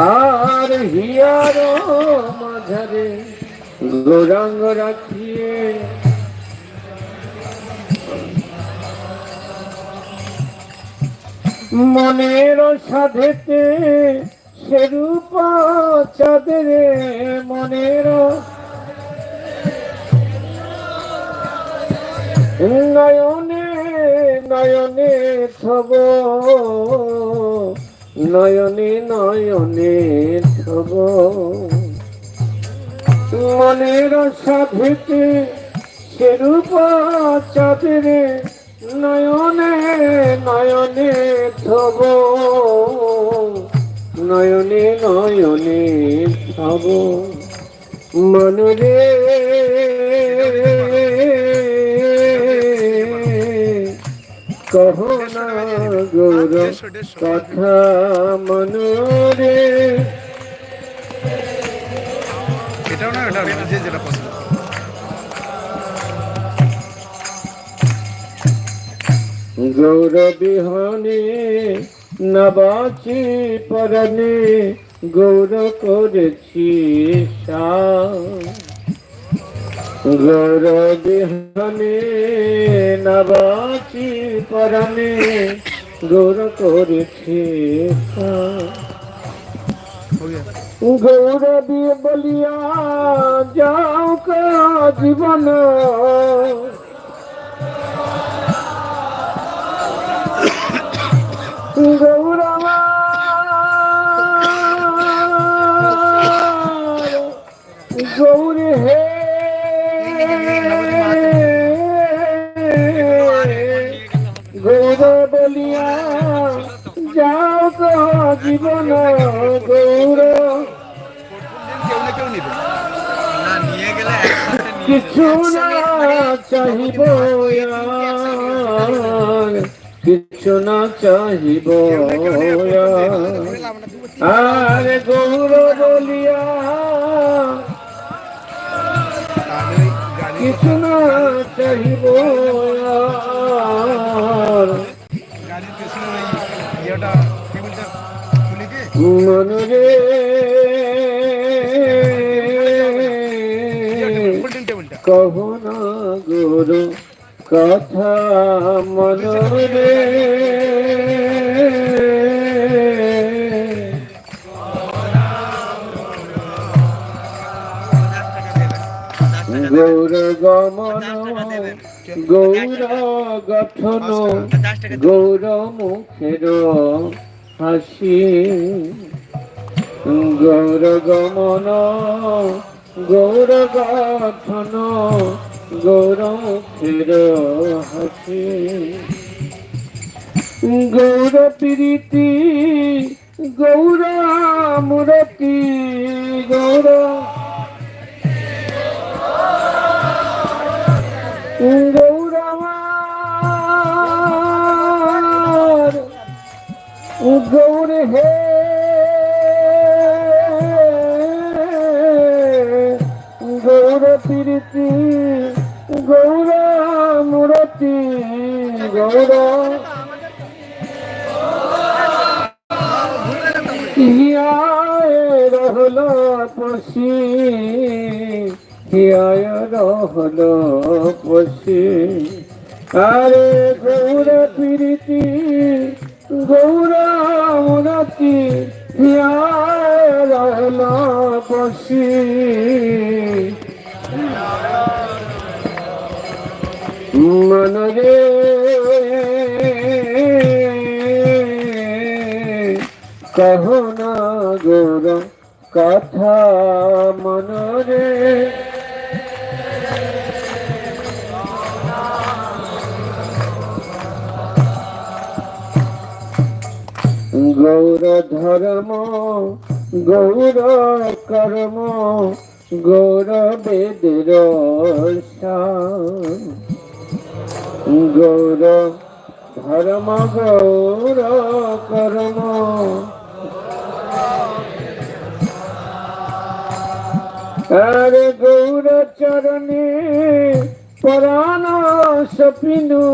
আর here মাঝারে গৌরাঙ্গ রাখিয়ে। মনের সাধেতে সেরূপ চাঁদের মনের নয়নে নয়নে থব নয়নে নয়নে থব মনের সাধেতে সেরূপ চাঁদের নয়নে নয়নে থব নয়নে নয়নে থব মনরে কহ না কথা মনরে এটাও গৌর বিহনে নবাচি পরনে গৌর করেছি সা। গৌর বিহনে নবাচি পরমে গৌর করেছে। গৌর দিয়ে বলিয়া যাও জীবন। যাও কা জীবন গৌর কিছু না চাহিব কিছু না চাহিব আর। গৌর বলিয়া, কিছু না চাহিব মনরে। গোল্ডেন টেবিলটা কহ না গুরু কথা মনরে। গৌর গমন গৌর গঠন গৌর মুখের হাসি গৌর গমন গৌর গাথন গৌর মুখের হাসি। গৌর প্রীতি গৌর মূরতি গৌর গৌর প্রীতি গৌর। মূরতি গৌর রহল পশি, হিয়ায় রহল পশি। আরে গৌর প্রীতি গৌর মনতি হিয়ায় রহল পশি। মনরে কহ না গোর কথা মনরে। গৌর ধর্ম গৌর কর্ম গৌর বেদের সার। গৌর ধর্ম গৌর কর্ম আরে গৌর চরণে পরাণ সপিনু